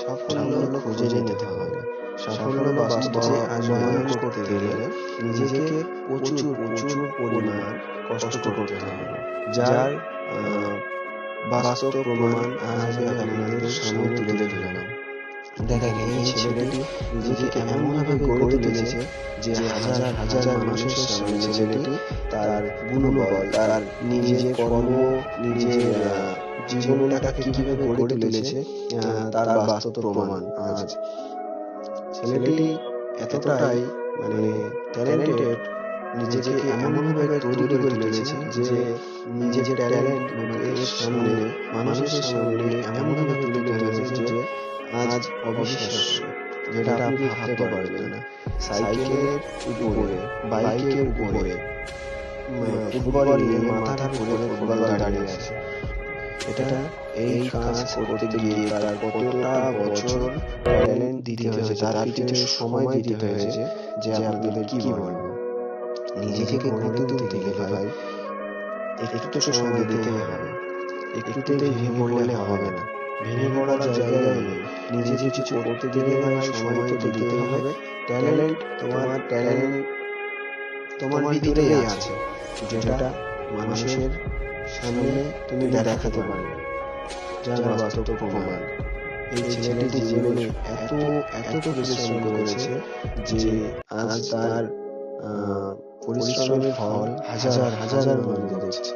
সাফল্য খুঁজে নিতে হবে। সাফল্য বাস্তবে আনয়ন করতে গেলে নিজেকে প্রচুর প্রচুর পরিমাণ কষ্ট করতে হবে। যার আহ, বাস্তব প্রমাণ আজ আমি আপনাদের সামনে তুলে ধরলাম। দেখেন এই ছেলেটি নিজেকে এমনভাবে গড়ে তুলেছে যে হাজার হাজার মানুষের সামনে ছেলেটি তার গুণবল তার নিজের কর্ম নিজের আহ, জীবনটাকে কীভাবে গড়ে তুলেছে তার বাস্তব প্রমাণ আজ ছেলেটি এতটাই মানে ট্যালেন্টেড নিজেকে এমনভাবে তৈরি করে তুলেছে যে নিজের ট্যালেন্ট এর সামনে মানুষের সামনে এমনভাবে তুলে ধরেছে যে আজ অবিশ্বাস্য যেটা আপনি ভাবতে পারবেন না। সাইকেলের উপরে বাইকের উপরে উম, ফুটবল নিয়ে মাথার উপরে ফুটবল দাঁড়িয়ে আছে। এটা এই কাজ করতে গিয়ে কতটা বছর ট্যালেন্ট দিতে হয়েছে, তার সময় দিতে হয়েছে যে কি বলব। নিজেকে গড়ে তুলতে গেলে ভাই, একটু তো সময় হবে। ভেঙে পড়লে হবে না। ভেঙে পড়ার নিজে কিছু করতে গেলে ভাই সময় তো হবে। ট্যালেন্ট তোমার ট্যালেন্ট তোমার ভিতরেই আছে। যেটা মানুষের সামনে তুমি দেখাতে পারবে যার বাস্তব প্রমাণ এই ছেলেটি জীবনে এত এত পরিশ্রম করেছে যে আজ তার পরিশ্রমের ফল হাজার হাজার মানুষ দেখছে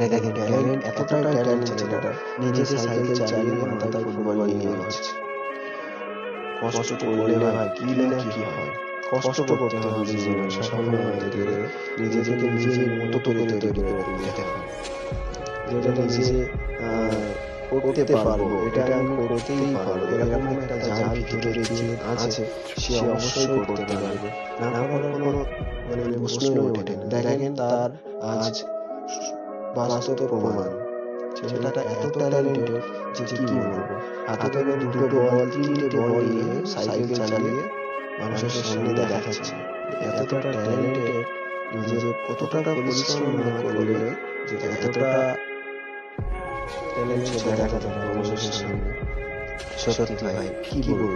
দেখেন ট্যালেন্ট এতটাই ট্যালেন্ট ছেলেটা নিজে সাইকেল চালিয়ে মাথায় ফুটবল নিয়ে হচ্ছে কষ্ট করলে না কি হয় কষ্ট করতে হবে জীবনে সাফল্য আনতে গেলে নিজেকে নিজের মতো করে তৈরি করে যেতে হবে। যেটা নিজে করতে পারব এটা আমি করতেই পারব। এরকম একটা যার ভিতরে যে আছে সে অবশ্যই করতে পারবে। না করার কোনো মানে প্রশ্নই ওঠে না। দেখেন তার আজ বাস্তব প্রমাণ। ছেলেটা এত ট্যালেন্টেড যে কি বলব? হাতে করে দুটো বল তিনটে বল নিয়ে সাইকেল চালিয়ে মানুষের সামনে দেখাচ্ছে এতটা ট্যালেন্টেড নিজের কতটা পরিশ্রম না করলে যে এতটা ট্যালেন্ট সে দেখাতে পারে মানুষের সামনে। সত্যি ভাই, কি বলব?